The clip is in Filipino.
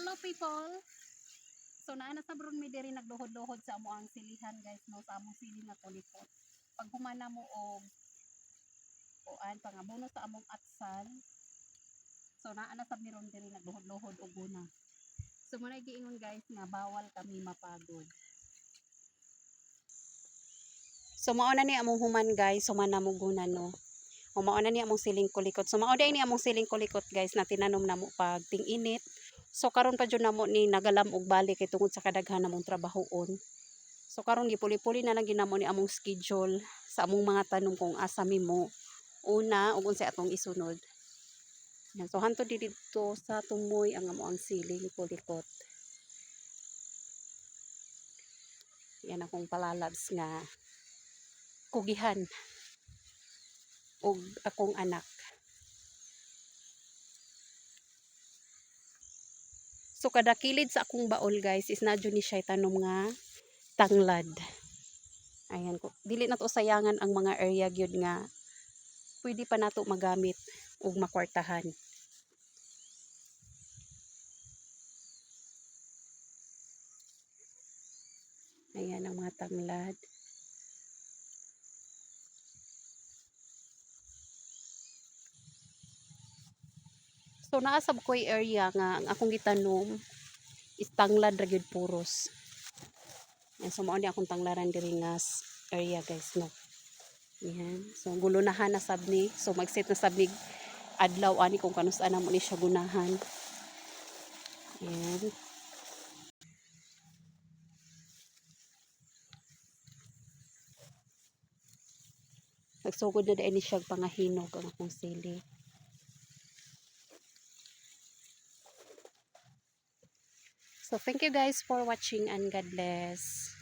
Hello people. So naa na sa bron mi diri nagduhod-duhod sa amo ang silihan guys no sa among sili nga kulipot. Pag humana mo og kuan pangabuno sa among atsal. So naa na sa miron diri nagduhod-duhod og guna. So muna giingon guys nga bawal kami mapagod. So mao na ni among human guys, humana mo guna no. O mao na ni among siling kulikot. So mao ni among siling kulikot guys na tinanom namo pag ting-init. So karon pa jud namo ni nagalam og balik kay tungod sa kadaghan namong trabahoon. So karon gipuli-puli na lang ginamo ni among schedule sa among mga tanom kung asa mi mo. Una ug unsay atong isunod. Yan. So hanto dito sa tumoy ang amo ang siling kulikot. Yan akong palalabs nga kugihan og akong anak. So kada kilid sa akong baol guys is na ni siya tanom nga tanglad. Ayan ko. Dili na to sayangan ang mga area gyud nga pwede pa nato magamit ug makwartahan. Ayan ang mga tanglad. So naasab ko'y area nga akong gitanom is tanglad ra gyud puros. Yan, so mao ni akong tanglaran diri nga area guys no. Yan. So gulunahan na sab ni. So mag-set na sab ni adlaw ani kung kanus-an mo ni siya gunahan. Yan. Nagsugod na dahil ni siya pangahinog ang akong sili. So thank you guys for watching and God bless.